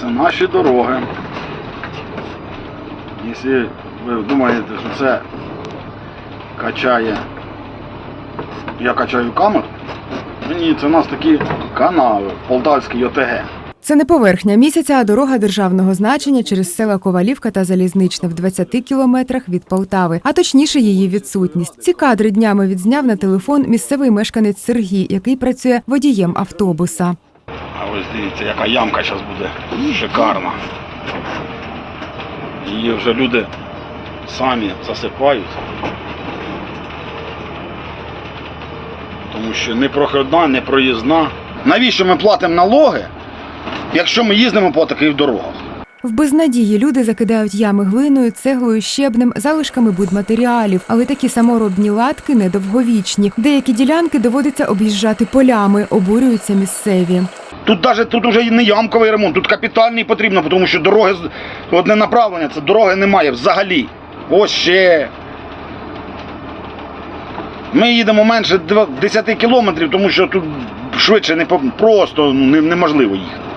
Це наші дороги. Якщо ви думаєте, що це качає. Я качаю камеру. Ні, це у нас такі канави в Полтавській ОТГ. Це не поверхня місяця, а дорога державного значення через села Ковалівка та Залізничне в 20 кілометрах від Полтави, а точніше її відсутність. Ці кадри днями відзняв на телефон місцевий мешканець Сергій, який працює водієм автобуса. А ось дивіться, яка ямка зараз буде. Шикарна. Її вже люди самі засипають. Тому що не проходна, не проїзна. Навіщо ми платимо налоги, якщо ми їздимо по таких дорогах? В безнадії люди закидають ями глиною, цеглою, щебнем, залишками будматеріалів, але такі саморобні латки недовговічні. Деякі ділянки доводиться об'їжджати полями, обурюються місцеві. Тут даже тут уже не ямковий ремонт, тут капітальний потрібно, тому що дороги одне направлення, це дороги немає взагалі. Ось ще. Ми їдемо менше 10 кілометрів, тому що тут швидше не просто ну, неможливо їхати.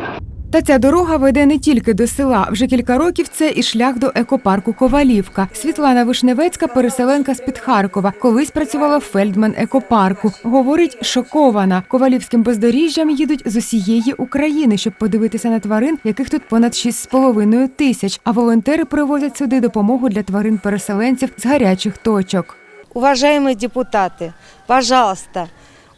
Та ця дорога веде не тільки до села. Вже кілька років це і шлях до екопарку Ковалівка. Світлана Вишневецька, переселенка з під Харкова, колись працювала в Фельдман екопарку. Говорить, шокована. Ковалівським бездоріжжям їдуть з усієї України, щоб подивитися на тварин, яких тут понад 6,5 тисяч. А волонтери привозять сюди допомогу для тварин-переселенців з гарячих точок. Уважаемые депутаты, пожалуйста,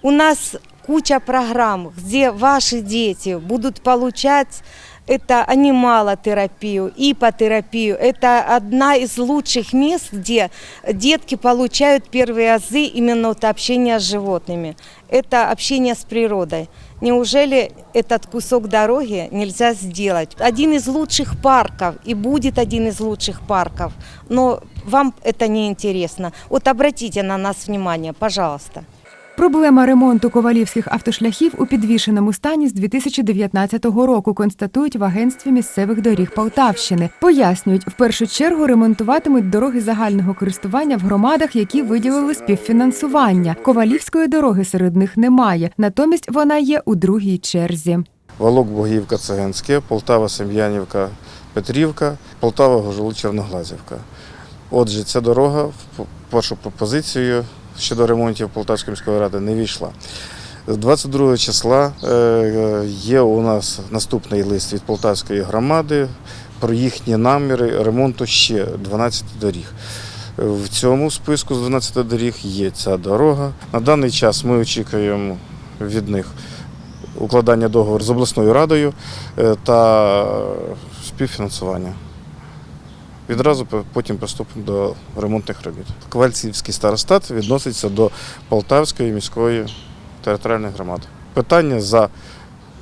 у нас куча программ, где ваши дети будут получать это анималотерапию, ипотерапию. Это одна из лучших мест, где детки получают первые азы именно от общения с животными. Это общение с природой. Неужели этот кусок дороги нельзя сделать? Один из лучших парков и будет один из лучших парков, но вам это не интересно. Вот обратите на нас внимание, пожалуйста. Проблема ремонту ковалівських автошляхів у підвішеному стані з 2019 року констатують в агентстві місцевих доріг Полтавщини. Пояснюють, в першу чергу ремонтуватимуть дороги загального користування в громадах, які виділили співфінансування. Ковалівської дороги серед них немає, натомість вона є у другій черзі. Волок Богівка Цегенське, Полтава Сем'янівка Петрівка, Полтава Гожул Черноглазівка. Отже, ця дорога в першу пропозицію щодо ремонтів Полтавської міської ради не війшла. 22 числа е, є у нас наступний лист від Полтавської громади про їхні наміри ремонту ще 12 доріг. В цьому списку з 12 доріг є ця дорога. На даний час ми очікуємо від них укладання договору з обласною радою е, та співфінансування. Відразу по- потім приступимо до ремонтних робіт. Квальцівський старостат відноситься до Полтавської міської територіальної громади. Питання за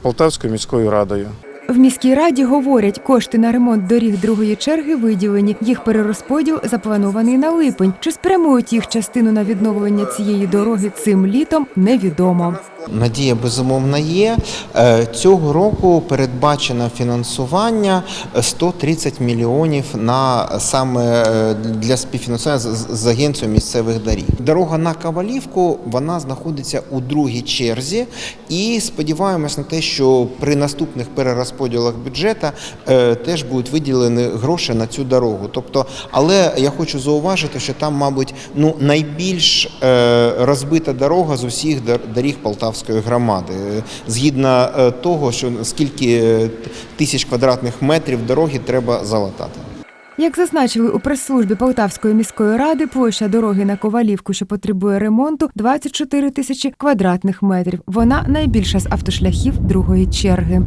Полтавською міською радою. В міській раді говорять, кошти на ремонт доріг другої черги виділені. Їх перерозподіл запланований на липень. Чи спрямують їх частину на відновлення цієї дороги цим літом, невідомо. Надія безумовно є. Е, Цього року передбачено фінансування 130 мільйонів на саме е, для співфінансування з- агенцією місцевих доріг. Дорога на Кавалівку вона знаходиться у другій черзі, і сподіваємось на те, що при наступних перерозподілах бюджету е, теж будуть виділені гроші на цю дорогу. Тобто, але я хочу зауважити, що там, мабуть, ну найбільш е, розбита дорога з усіх дор- доріг Полтавської громади. Е, Згідно того, що скільки тисяч квадратних метрів дороги треба залатати. Як зазначили у прес-службі Полтавської міської ради, площа дороги на Ковалівку, що потребує ремонту, 24 тисячі квадратних метрів. Вона найбільша з автошляхів другої черги.